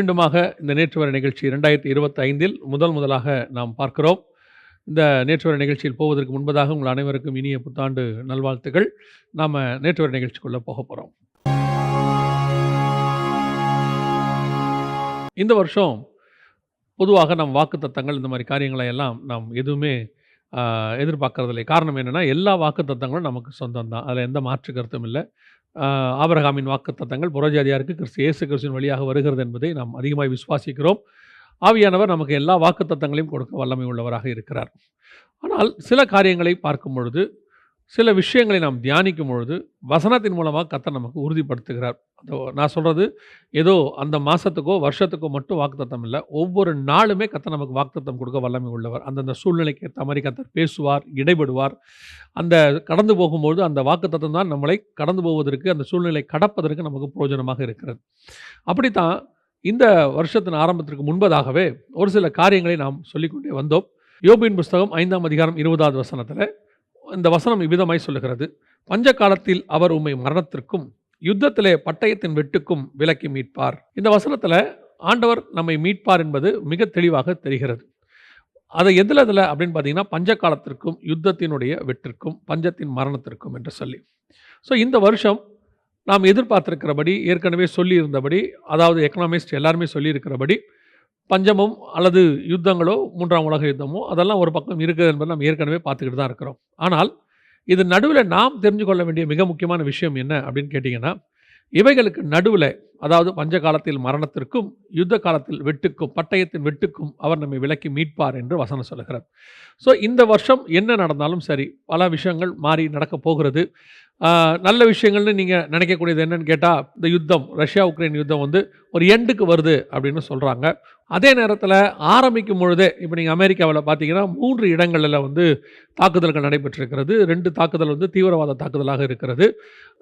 மீண்டுமாக இந்த நேற்று வரை நிகழ்ச்சி ரெண்டாயிரத்தி இருபத்தி ஐந்தில் முதல் முதலாக நாம் பார்க்கிறோம். இந்த நேற்று வரை நிகழ்ச்சியில் போவதற்கு முன்பதாக உங்கள் அனைவருக்கும் இனிய புத்தாண்டு நல்வாழ்த்துக்கள். நாம் நேற்று வரை நிகழ்ச்சிக்குள்ளே போக போகிறோம் இந்த வருஷம் பொதுவாக நம் வாக்குத்தத்தங்கள் இந்த மாதிரி காரியங்களை எல்லாம் நாம் எதுவுமே எதிர்பார்க்கறதில்லை. காரணம் என்னென்னா எல்லா வாக்கு தத்தங்களும் நமக்கு சொந்தம் தான் அதில் எந்த மாற்று கருத்தும் இல்லை. ஆபரகாமின் வாக்குத்தத்தங்கள் புறஜாதியாருக்கு கிறிஸ்து இயேசு கிறிஸ்துவின் வழியாக வருகிறது என்பதை நாம் அதிகமாக விசுவாசிக்கிறோம். ஆவியானவர் நமக்கு எல்லா வாக்குத்தத்தங்களையும் கொடுக்க வல்லமை உள்ளவராக இருக்கிறார். ஆனால் சில காரியங்களை பார்க்கும் பொழுது சில விஷயங்களை நாம் தியானிக்கும் பொழுது வசனத்தின் மூலமாக கர்த்தர் நமக்கு உறுதிப்படுத்துகிறார். நான் சொல்கிறது ஏதோ அந்த மாதத்துக்கோ வருஷத்துக்கோ மட்டும் வாக்குத்தத்தம் இல்லை. ஒவ்வொரு நாளுமே கர்த்தர் நமக்கு வாக்குத்தத்தம் கொடுக்க வல்லமை உள்ளவர். அந்தந்த சூழ்நிலைக்கு ஏற்ற மாதிரி கத்தர் பேசுவார் இடைபடுவார். அந்த கடந்து போகும்போது அந்த வாக்குத்தத்தம் தான் நம்மளை கடந்து போவதற்கு அந்த சூழ்நிலை கடப்பதற்கு நமக்கு பிரயோஜனமாக இருக்கிறது. அப்படித்தான் இந்த வருஷத்தின் ஆரம்பத்திற்கு முன்பதாகவே ஒரு சில காரியங்களை நாம் சொல்லிக்கொண்டே வந்தோம். யோபின் புஸ்தகம் ஐந்தாம் அதிகாரம் இருபதாவது வசனத்தில் இந்த வசனம் இவ்விதமாய் சொல்லுகிறது. பஞ்ச காலத்தில் அவர் உம்மை மரணத்திற்கும் யுத்தத்திலே பட்டயத்தின் வெட்டுக்கும் விலக்கி மீட்பார். இந்த வசனத்தில் ஆண்டவர் நம்மை மீட்பார் என்பது மிக தெளிவாக தெரிகிறது. அதை எதில் எதில் அப்படின்னு பார்த்தீங்கன்னா பஞ்ச காலத்திற்கும் யுத்தத்தினுடைய வெற்றிற்கும் பஞ்சத்தின் மரணத்திற்கும் என்று சொல்லி. ஸோ இந்த வருஷம் நாம் எதிர்பார்த்துருக்கிறபடி ஏற்கனவே சொல்லியிருந்தபடி அதாவது எக்கனாமிஸ்ட் எல்லாருமே சொல்லியிருக்கிறபடி பஞ்சமும் அல்லது யுத்தங்களோ மூன்றாம் உலக யுத்தமோ அதெல்லாம் ஒரு பக்கம் இருக்குது என்பதை நாம் ஏற்கனவே பார்த்துக்கிட்டு தான் இருக்கிறோம். ஆனால் இது நடுவில் நாம் தெரிஞ்சு கொள்ள வேண்டிய மிக முக்கியமான விஷயம் என்ன அப்படின்னு கேட்டிங்கன்னா இவைகளுக்கு நடுவில் அதாவது பஞ்ச காலத்தில் மரணத்திற்கும் யுத்த காலத்தில் வெட்டுக்கும் பட்டயத்தின் வெட்டுக்கும் அவர் நம்மை விலக்கி மீட்பார் என்று வசனம் சொல்லுகிறார் ஸோ இந்த வருஷம் என்ன நடந்தாலும் சரி பல விஷயங்கள் மாறி நடக்கப் போகிறது. நல்ல விஷயங்கள்னு நீங்கள் நினைக்கக்கூடியது என்னன்னு கேட்டால் இந்த யுத்தம் ரஷ்யா உக்ரைன் யுத்தம் வந்து ஒரு எண்டுக்கு வருது அப்படின்னு சொல்கிறாங்க அதே நேரத்தில் ஆரம்பிக்கும் பொழுதே இப்போ நீங்கள் அமெரிக்காவில் பார்த்தீங்கன்னா மூன்று இடங்களில் வந்து தாக்குதல்கள் நடைபெற்றிருக்கிறது. ரெண்டு தாக்குதல் வந்து தீவிரவாத தாக்குதலாக இருக்கிறது.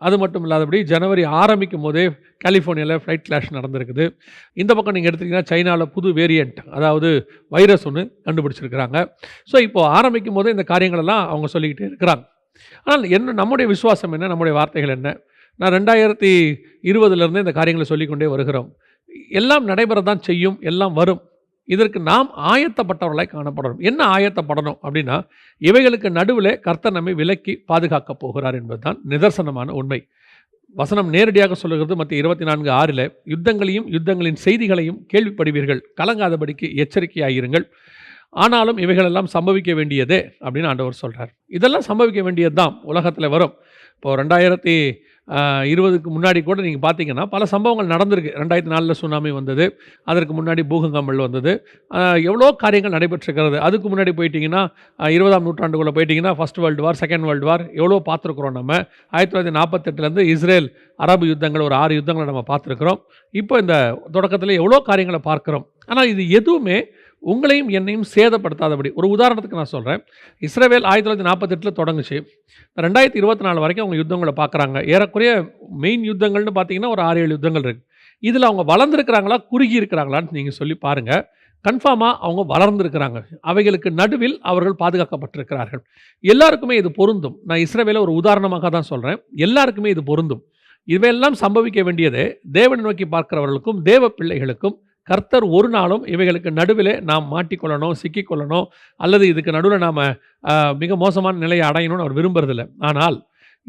அது மட்டும் இல்லாதபடி ஜனவரி ஆரம்பிக்கும் போதே கலிஃபோர்னியாவில் ஃப்ளைட் கிளாஷ் நடந்திருக்குது. இந்த பக்கம் நீங்கள் எடுத்துக்கிட்டிங்கன்னா சைனாவில் புது வேரியண்ட் அதாவது வைரஸ் ஒன்று கண்டுபிடிச்சிருக்கிறாங்க. ஸோ இப்போ ஆரம்பிக்கும் போதே இந்த காரியங்களெல்லாம் அவங்க சொல்லிக்கிட்டே இருக்கிறாங்க. ஆனால் என்ன நம்முடைய விசுவாசம் என்ன? நம்முடைய வார்த்தைகள் என்ன? நான் ரெண்டாயிரத்தி இருபதுலேருந்தே இந்த காரியங்களை சொல்லிக்கொண்டே வருகிறோம். எல்லாம் நடைபெற தான் செய்யும் எல்லாம் வரும். இதற்கு நாம் ஆயத்தப்பட்டவர்களாய் காணப்படணும். என்ன ஆயத்தப்படணும் அப்படின்னா இவைகளுக்கு நடுவில் கர்த்தர் நம்மை விலக்கி பாதுகாக்கப் போகிறார் என்பதுதான் நிதர்சனமான உண்மை. வசனம் நேரடியாக சொல்லுகிறது மற்ற இருபத்தி நான்கு ஆறில் யுத்தங்களையும் யுத்தங்களின் செய்திகளையும் கேள்விப்படுவீர்கள். கலங்காதபடிக்கு எச்சரிக்கையாகிருங்கள் ஆனாலும் இவைகளெல்லாம் சம்பவிக்க வேண்டியதே அப்படின்னு ஆண்டவர் சொல்கிறார் இதெல்லாம் சம்பவிக்க வேண்டியது தான் உலகத்தில் வரும். இப்போ ரெண்டாயிரத்தி இருபதுக்கு முன்னாடி கூட நீங்கள் பார்த்தீங்கன்னா பல சம்பவங்கள் நடந்திருக்கு. ரெண்டாயிரத்தி நாலில் சுனாமி வந்தது அதற்கு முன்னாடி பூகங்கம்பல் வந்தது. எவ்வளோ காரியங்கள் நடைபெற்றிருக்கிறது. அதுக்கு முன்னாடி போயிட்டிங்கன்னா இருபதாம் நூற்றாண்டுக்குள்ளே போயிட்டீங்கன்னா first world war second world war எவ்வளோ பார்த்துருக்குறோம் நம்ம? ஆயிரத்தி தொள்ளாயிரத்தி நாற்பத்தெட்டுலேருந்து இஸ்ரேல் அரபு யுத்தங்கள் ஒரு ஆறு யுத்தங்களை நம்ம பார்த்துருக்குறோம். இப்போ இந்த தொடக்கத்தில் எவ்வளோ காரியங்களை பார்க்குறோம். ஆனால் இது எதுவுமே உங்களையும் என்னையும் சேதப்படுத்தாதபடி. ஒரு உதாரணத்துக்கு நான் சொல்கிறேன் இஸ்ரேவேல் ஆயிரத்தி தொள்ளாயிரத்தி நாற்பத்தெட்டில் தொடங்குச்சு. ரெண்டாயிரத்தி இருபத்தி நாலு வரைக்கும் அவங்க யுத்தங்களை பார்க்குறாங்க. ஏறக்குறைய மெயின் யுத்தங்கள்னு பார்த்தீங்கன்னா ஒரு ஆறு ஏழு யுத்தங்கள் இருக்குது இதில் அவங்க வளர்ந்துருக்கிறாங்களா குறுகி இருக்கிறாங்களான்னு நீங்கள் சொல்லி பாருங்கள் கன்ஃபார்மாக அவங்க வளர்ந்துருக்கிறாங்க. அவைகளுக்கு நடுவில் அவர்கள் பாதுகாக்கப்பட்டிருக்கிறார்கள். எல்லாருக்குமே இது பொருந்தும். நான் இஸ்ரேவேல ஒரு உதாரணமாக தான் சொல்கிறேன் எல்லாருக்குமே இது பொருந்தும். இவையெல்லாம் சம்பவிக்க வேண்டியது தேவனை நோக்கி பார்க்கிறவர்களுக்கும் தேவ பிள்ளைகளுக்கும் கர்த்தர் ஒரு நாளும் இவைகளுக்கு நடுவில் நாம் மாட்டிக்கொள்ளணும் சிக்கிக்கொள்ளணும் அல்லது இதுக்கு நடுவில் நாம் மிக மோசமான நிலையை அடையணும்னு அவர் விரும்புறதில்லை. ஆனால்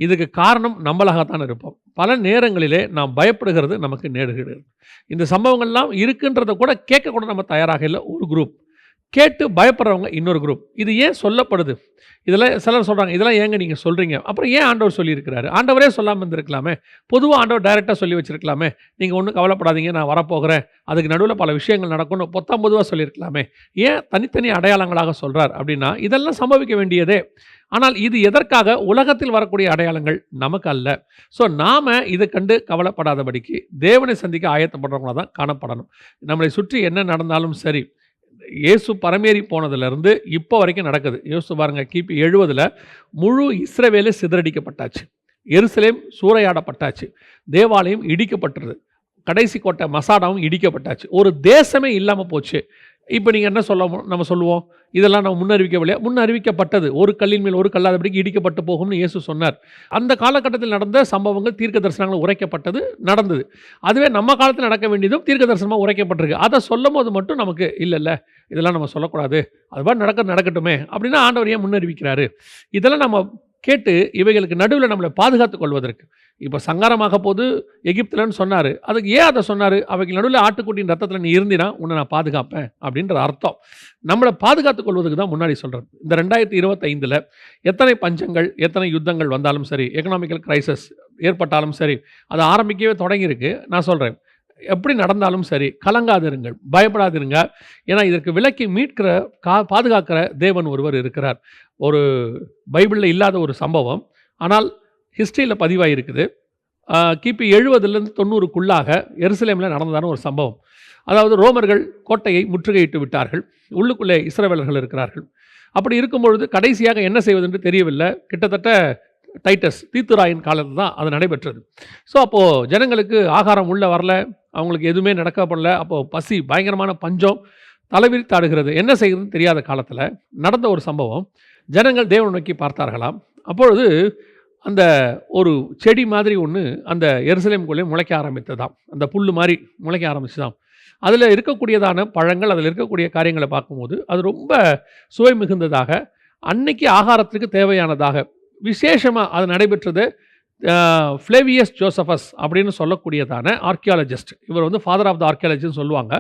இதுக்கு காரணம் நம்மளாகத்தான் இருப்போம். பல நேரங்களிலே நாம் பயப்படுகிறது நமக்கு நேடுகிறது இந்த சம்பவங்கள்லாம் இருக்குன்றதை கூட கேட்க கூட நம்ம தயாராக இல்லை. ஒரு குரூப் கேட்டு பயப்படுறவங்க இன்னொரு குரூப் இது ஏன் சொல்லப்படுது? இதெல்லாம் சிலர் சொல்கிறாங்க இதெல்லாம் ஏங்க நீங்கள் சொல்கிறீங்க அப்புறம் ஏன் ஆண்டவர் சொல்லியிருக்கிறாரு? ஆண்டவரே சொல்லாமல் இருந்திருக்கலாமே. பொதுவாக ஆண்டவர் டைரெக்டாக சொல்லி வச்சிருக்கலாமே. நீங்கள் ஒன்றும் கவலைப்படாதீங்க நான் வரப்போகிறேன். அதுக்கு நடுவில் பல விஷயங்கள் நடக்கும்னு பொத்தாம் பொதுவாக சொல்லியிருக்கலாமே. ஏன் தனித்தனி அடையாளங்களாக சொல்கிறார் அப்படின்னா இதெல்லாம் சம்பவிக்க வேண்டியதே. ஆனால் இது எதற்காக? உலகத்தில் வரக்கூடிய அடையாளங்கள் நமக்கு அல்ல. ஸோ நாம் இதை கண்டு கவலைப்படாதபடிக்கு தேவனை சந்திக்க ஆயத்தப்படுறவங்களாக தான் காணப்படணும். நம்மளை சுற்றி என்ன நடந்தாலும் சரி இயேசு பரமேறி போனதுலேருந்து இப்போ வரைக்கும் நடக்குது. யோசிச்சு பாருங்க கிபி எழுபதில் முழு இஸ்ரவேலே சிதறடிக்கப்பட்டாச்சு. எருசலேம் சூறையாடப்பட்டாச்சு. தேவாலயம் இடிக்கப்பட்டுருது. கடைசி கோட்டை மசாடாவும் இடிக்கப்பட்டாச்சு. ஒரு தேசமே இல்லாமல் போச்சு. இப்போ நீங்கள் என்ன சொல்ல நம்ம சொல்லுவோம்? இதெல்லாம் நம்ம முன்னறிவிக்கவில்லையா? முன்னறிவிக்கப்பட்டது. ஒரு கல்லின் மேல் ஒரு கல்லாதபடிக்கு இடிக்கப்பட்டு போகும்னு இயேசு சொன்னார். அந்த காலகட்டத்தில் நடந்த சம்பவங்கள் தீர்க்க தரிசனங்கள் உரைக்கப்பட்டது நடந்தது. அதுவே நம்ம காலத்தில் நடக்க வேண்டியதும் தீர்க்க தரிசனமாக உரைக்கப்பட்டிருக்கு. அதை சொல்லும் போது மட்டும் நமக்கு இல்லை இல்லை இதெல்லாம் நம்ம சொல்லக்கூடாது. அது மாதிரி நடக்க நடக்கட்டுமே. அப்படின்னா ஆண்டவர் ஏன் முன்னறிவிக்கிறாரு? இதெல்லாம் நம்ம கேட்டு இவைகளுக்கு நடுவில் நம்மளை பாதுகாத்துக் கொள்வதற்கு. இப்போ சங்காரமாக போது எகிப்துலன்னு சொன்னார். அதுக்கு ஏன் அதை சொன்னார்? அவைக்கு நடுவில் ஆட்டுக்குட்டியின் ரத்தத்தில் நீ இருந்தினா உன்னை நான் பாதுகாப்பேன் அப்படின்ற அர்த்தம். நம்மளை பாதுகாத்துக் கொள்வதுக்கு தான் முன்னாடி சொல்கிறது இந்த ரெண்டாயிரத்தி இருபத்தைந்தில் எத்தனை பஞ்சங்கள் எத்தனை யுத்தங்கள் வந்தாலும் சரி எக்கனாமிக்கல் கிரைசஸ் ஏற்பட்டாலும் சரி அது ஆரம்பிக்கவே தொடங்கியிருக்கு. நான் சொல்கிறேன் எப்படி நடந்தாலும் சரி கலங்காதிருங்கள் பயப்படாதிருங்க. ஏன்னா இதற்கு விலக்கி மீட்கிற கா பாதுகாக்கிற தேவன் ஒருவர் இருக்கிறார். ஒரு பைபிளில் இல்லாத ஒரு சம்பவம். ஆனால் ஹிஸ்ட்ரியில் பதிவாயிருக்குது. கிபி எழுபதுலேருந்து தொண்ணூறுக்குள்ளாக எருசலேமில் நடந்ததான ஒரு சம்பவம். அதாவது ரோமர்கள் கோட்டையை முற்றுகையிட்டு விட்டார்கள். உள்ளுக்குள்ளே இஸ்ரவேலர்கள் இருக்கிறார்கள். அப்படி இருக்கும் பொழுது கடைசியாக என்ன செய்வதென்று தெரியவில்லை. கிட்டத்தட்ட டைட்டஸ் தீத்துராயின் காலத்தில் தான் அது நடைபெற்றது. ஸோ அப்போது ஜனங்களுக்கு ஆகாரம் உள்ளே வரல அவங்களுக்கு எதுவுமே நடக்கப்படல அப்போது பசி பயங்கரமான பஞ்சம் தலைவிரித்தாடுகிறது என்ன செய்கிறதுன்னு தெரியாத காலத்தில் நடந்த ஒரு சம்பவம். ஜனங்கள் தேவனை நோக்கி பார்த்தார்களாம். அப்பொழுது அந்த ஒரு செடி மாதிரி ஒன்று அந்த எருசலேமுக்குள்ளே முளைக்க ஆரம்பித்ததாம். அந்த புல் மாதிரி முளைக்க ஆரம்பிச்சுதாம். அதில் இருக்கக்கூடியதான பழங்கள் அதில் இருக்கக்கூடிய காரியங்களை பார்க்கும்போது அது ரொம்ப சுவை மிகுந்ததாக அன்னைக்கு ஆகாரத்துக்கு தேவையானதாக விசேஷமாக அது நடைபெற்றது ஃப்ளேவியஸ் ஜோசபஸ் அப்படின்னு சொல்லக்கூடியதான ஆர்கியாலஜிஸ்ட் இவர் வந்து ஃபாதர் ஆஃப் த ஆர்கியாலஜின்னு சொல்லுவாங்க.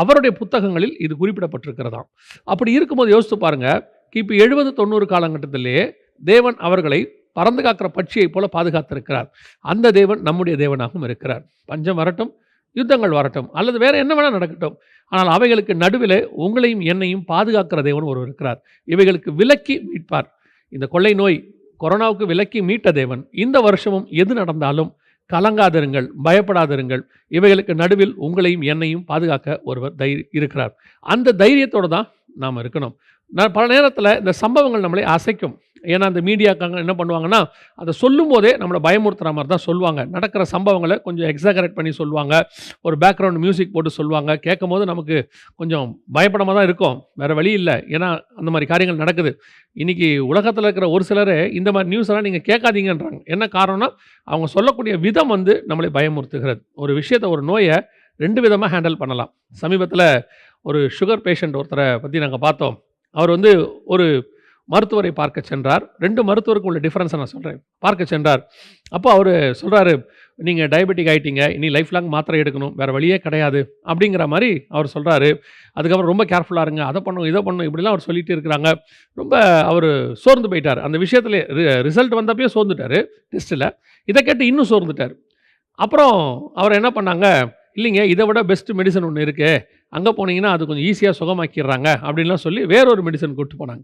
அவருடைய புத்தகங்களில் இது குறிப்பிடப்பட்டிருக்கிறதாம். அப்படி இருக்கும்போது யோசித்து பாருங்க. கிபி எழுபது தொண்ணூறு காலகட்டத்திலேயே தேவன் அவர்களை பறந்து காக்கிற பட்சியைப் போல பாதுகாத்திருக்கிறார். அந்த தேவன் நம்முடைய தேவனாகவும் இருக்கிறார். பஞ்சம் வரட்டும் யுத்தங்கள் வரட்டும் அல்லது வேறு என்ன வேணால் நடக்கட்டும். ஆனால் அவைகளுக்கு நடுவில் உங்களையும் என்னையும் பாதுகாக்கிற தேவன் ஒருவர் இருக்கிறார். இவைகளுக்கு விலக்கி மீட்பார். இந்த கொள்ளை நோய் கொரோனாவுக்கு விலக்கி மீட்ட தேவன். இந்த வருஷமும் எது நடந்தாலும் கலங்காதிருங்கள் பயப்படாதிருங்கள். இவைகளுக்கு நடுவில் உங்களையும் என்னையும் பாதுகாக்க ஒருவர் தைரிய இருக்கிறார். அந்த தைரியத்தோடு தான் நாம் இருக்கணும். நான் பல நேரத்தில் இந்த சம்பவங்கள் நம்மளை அசைக்கும். ஏன்னா அந்த மீடியாக்காங்க என்ன பண்ணுவாங்கன்னா அதை சொல்லும் போதே நம்மளை பயமுறுத்துகிற மாதிரி தான் சொல்லுவாங்க. நடக்கிற சம்பவங்களை கொஞ்சம் எக்ஸாகரேட் பண்ணி சொல்லுவாங்க. ஒரு பேக்ரவுண்ட் மியூசிக் போட்டு சொல்லுவாங்க. கேட்கும் போது நமக்கு கொஞ்சம் பயப்படமாக தான் இருக்கும். வேறு வழி இல்லை. ஏன்னா அந்த மாதிரி காரியங்கள் நடக்குது. இன்றைக்கி உலகத்தில் இருக்கிற ஒரு சிலர் இந்த மாதிரி நியூஸ் எல்லாம் நீங்கள் கேட்காதீங்கன்றாங்க. என்ன காரணம்னா அவங்க சொல்லக்கூடிய விதம் வந்து நம்மளை பயமுறுத்துகிறது. ஒரு விஷயத்தை ஒரு நோயை ரெண்டு விதமாக ஹேண்டில் பண்ணலாம். சமீபத்தில் ஒரு சுகர் பேஷண்ட் ஒருத்தரை பற்றி நாங்கள் பார்த்தோம். அவர் வந்து ஒரு மருத்துவரை பார்க்க சென்றார். ரெண்டு மருத்துவருக்கு உள்ள டிஃப்ரென்ஸை நான் சொல்கிறேன் பார்க்க சென்றார். அப்போ அவர் சொல்கிறாரு நீங்கள் டயபெட்டிக் ஆகிட்டீங்க இனி லைஃப் லாங் மாத்திரை எடுக்கணும். வேறு வழியே கிடையாது. அப்படிங்கிற மாதிரி அவர் சொல்கிறாரு அதுக்கப்புறம் ரொம்ப கேர்ஃபுல்லாக இருங்க. அதை பண்ணும் இதை பண்ணும் இப்படிலாம் அவர் சொல்லிட்டு இருக்கிறாங்க. ரொம்ப அவர் சோர்ந்து போயிட்டார். அந்த விஷயத்துல ரிசல்ட் வந்தப்பயே சோர்ந்துட்டார் டெஸ்ட்டில் இதை கேட்டு இன்னும் சோர்ந்துட்டார். அப்புறம் அவர் என்ன பண்ணாங்க இல்லைங்க இதை விட பெஸ்ட் மெடிசன் ஒன்று இருக்குது அங்கே போனீங்கன்னா அது கொஞ்சம் ஈஸியாக சுகமாக்கிடுறாங்க அப்படின்லாம் சொல்லி வேறொரு மெடிசன் கூப்பிட்டு போனாங்க.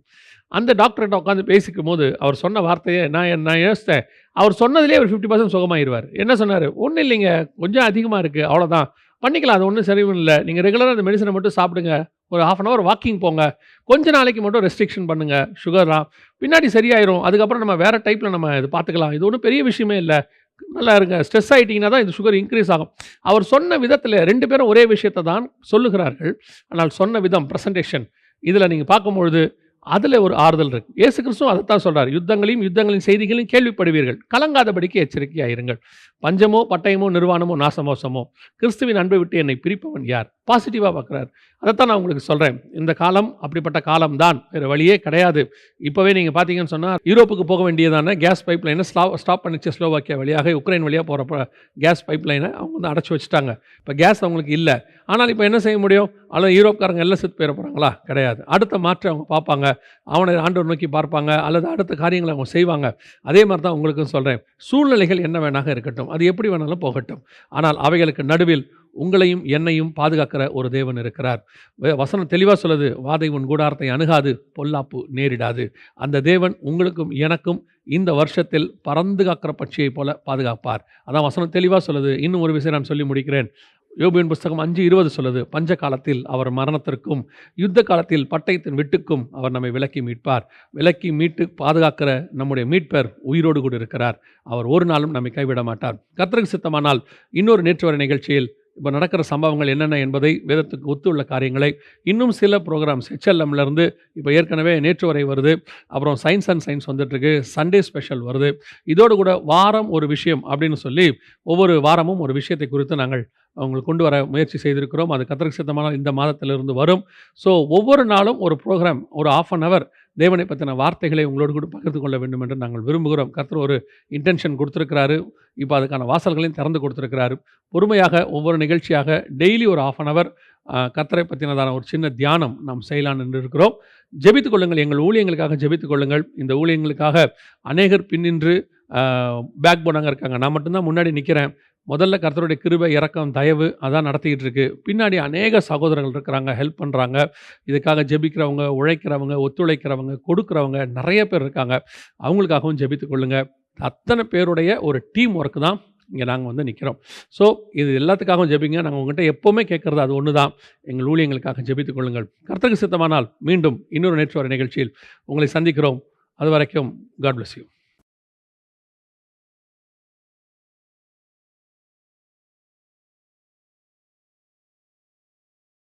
அந்த டாக்டர்கிட்ட உட்காந்து பேசிக்கும் போது அவர் சொன்ன வார்த்தையை நான் நான் யோசித்தேன். அவர் சொன்னதுலேயே அவர் ஃபிஃப்டி பர்சன்ட் சுகமாயிருவார். என்ன சொன்னார்? ஒன்றும் இல்லைங்க கொஞ்சம் அதிகமாக இருக்குது அவ்வளோதான் பண்ணிக்கலாம் அது ஒன்றும் சரியும் இல்லை. நீங்கள் ரெகுலராக அந்த மெடிசனை மட்டும் சாப்பிடுங்க. ஒரு ஹாஃப் அன் ஹவர் வாக்கிங் போங்க. கொஞ்ச நாளைக்கு மட்டும் ரெஸ்ட்ரிக்ஷன் பண்ணுங்கள் சுகர்லாம் பின்னாடி சரியாயிரும். அதுக்கப்புறம் நம்ம வேறு டைப்பில் நம்ம இது பார்த்துக்கலாம். இது ஒன்றும் பெரிய விஷயமே இல்லை. நல்லா இருங்க ஸ்ட்ரெஸ் ஆகிட்டிங்கன்னா தான் இந்த சுகர் இன்க்ரீஸ் ஆகும். அவர் சொன்ன விதத்தில் ரெண்டு பேரும் ஒரே விஷயத்தை தான் சொல்லுகிறார்கள். ஆனால் சொன்ன விதம் ப்ரெசன்டேஷன் இதில் நீங்கள் பார்க்கும்பொழுது அதில் ஒரு ஆறுதல் இருக்கு. இயேசு கிறிஸ்துவும் அதைத்தான் சொல்கிறார் யுத்தங்களையும் யுத்தங்களின் செய்திகளையும் கேள்விப்படுவீர்கள். கலங்காதபடிக்கு எச்சரிக்கையாயிருங்கள் பஞ்சமோ பட்டயமோ நிர்வாணமோ நாசமோசமோ கிறிஸ்துவின் அன்பை விட்டு என்னை பிரிப்பவன் யார்? பாசிட்டிவாக பார்க்குறாரு. அதைத்தான் நான் உங்களுக்கு சொல்கிறேன் இந்த காலம் அப்படிப்பட்ட காலம் தான் வேறு வழியே கிடையாது. இப்போவே நீங்கள் பார்த்தீங்கன்னு சொன்னால் யூரோப்புக்கு போக வேண்டியதான கேஸ் பைப் லைனை ஸ்லா ஸ்டாப் பண்ணிச்சு ஸ்லோவாக்கியா வழியாக உக்ரைன் வழியாக போகிறப்ப கேஸ் பைப் லைனை அவங்க வந்து அடைச்சி வச்சுட்டாங்க. இப்போ கேஸ் அவங்களுக்கு இல்லை. ஆனால் இப்போ என்ன செய்ய முடியும்? அல்லது யூரோப்காரங்க எல்லாம் செத்து போயிட போகிறாங்களா கிடையாது. அடுத்த மாற்றை அவங்க பார்ப்பாங்க. அவனை ஆண்டவர் நோக்கி பார்ப்பாங்க. அல்லது அடுத்த காரியங்களை அவங்க செய்வாங்க. அதே மாதிரி தான் உங்களுக்கும் சொல்கிறேன் சூழ்நிலைகள் என்ன வேணாக இருக்கட்டும். அது எப்படி வேணாலும் போகட்டும். ஆனால் அவைகளுக்கு நடுவில் உங்களையும் என்னையும் பாதுகாக்கிற ஒரு தேவன் இருக்கிறார். வசனம் தெளிவாக சொல்லுது. வாதை உன் கூடாரத்தை அணுகாது பொல்லாப்பு நேரிடாது. அந்த தேவன் உங்களுக்கும் எனக்கும் இந்த வருஷத்தில் பறந்து காக்கிற பட்சியைப் போல பாதுகாப்பார். அதான் வசனம் தெளிவாக சொல்லுது. இன்னும் ஒரு விஷயம் நான் சொல்லி முடிக்கிறேன். யோபியின் புஸ்தகம் அஞ்சு இருபது சொல்லுது பஞ்ச காலத்தில் அவர் மரணத்திற்கும் யுத்த காலத்தில் பட்டயத்தின் விட்டுக்கும் அவர் நம்மை விலக்கி மீட்பார். விலக்கி மீட்டு பாதுகாக்கிற நம்முடைய மீட்பர் உயிரோடு கூட இருக்கிறார். அவர் ஒரு நாளும் நம்மை கைவிட மாட்டார். கர்த்தருக்கு சித்தமானால் இன்னொரு நேற்று வரை நிகழ்ச்சியில் இப்போ நடக்கிற சம்பவங்கள் என்னென்ன என்பதை வேதத்துக்கு ஒத்துள்ள காரியங்களை இன்னும் சில ப்ரோக்ராம்ஸ் ஹெச்எல்எம்லேருந்து இப்போ ஏற்கனவே நேற்று வரை வருது. அப்புறம் சயின்ஸ் அண்ட் சயின்ஸ் வந்துட்டுருக்கு சண்டே ஸ்பெஷல் வருது. இதோடு கூட வாரம் ஒரு விஷயம் அப்படின்னு சொல்லி ஒவ்வொரு வாரமும் ஒரு விஷயத்தை குறித்து நாங்கள் அவங்களுக்கு கொண்டு வர முயற்சி செய்திருக்கிறோம். அது கத்தருக்கு சித்தமான இந்த மாதத்திலிருந்து வரும். ஸோ ஒவ்வொரு நாளும் ஒரு ப்ரோக்ராம் ஒரு ஆஃப் அன் ஹவர் தேவனை பற்றின வார்த்தைகளை உங்களோடு கூட பகிர்ந்து கொள்ள வேண்டும் என்று நாங்கள் விரும்புகிறோம். கர்த்தர் ஒரு இன்டென்ஷன் கொடுத்துருக்கிறாரு. இப்போ அதுக்கான வாசல்களையும் திறந்து கொடுத்துருக்கிறாரு. பொறுமையாக ஒவ்வொரு நிகழ்ச்சியாக டெய்லி ஒரு ஆஃப் அன் ஹவர் கத்தரை பற்றினதான ஒரு சின்ன தியானம் நாம் செய்யலாம்னு என்று இருக்கிறோம். ஜெபித்துக் கொள்ளுங்கள். எங்கள் ஊழியங்களுக்காக ஜெபித்துக் கொள்ளுங்கள். இந்த ஊழியங்களுக்காக அநேகர் பின்னின்று பேக் போனாங்க இருக்காங்க. நான் மட்டும்தான் முன்னாடி நிற்கிறேன் முதல்ல கர்த்தருடைய கிருபை இறக்கம் தயவு அதான் நடத்திக்கிட்டு இருக்கு. பின்னாடி அநேக சகோதரர்கள் இருக்கிறாங்க ஹெல்ப் பண்ணுறாங்க இதுக்காக ஜெபிக்கிறவங்க உழைக்கிறவங்க ஒத்துழைக்கிறவங்க கொடுக்குறவங்க நிறைய பேர் இருக்காங்க. அவங்களுக்காகவும் ஜெபித்து கொள்ளுங்கள் அத்தனை பேருடைய ஒரு டீம் ஒர்க் தான் இங்கே நாங்கள் வந்து நிற்கிறோம் ஸோ இது எல்லாத்துக்காகவும் ஜெபிங்க. நாங்கள் உங்கள்கிட்ட எப்போவுமே கேட்குறது அது ஒன்று தான் எங்கள் ஊழியங்களுக்காக ஜெபித்துக் கொள்ளுங்கள். கர்த்தருக்கு சித்தமானால் மீண்டும் இன்னொரு நேற்று நிகழ்ச்சியில் உங்களை சந்திக்கிறோம். அது வரைக்கும் காட் பிளஸ் யூ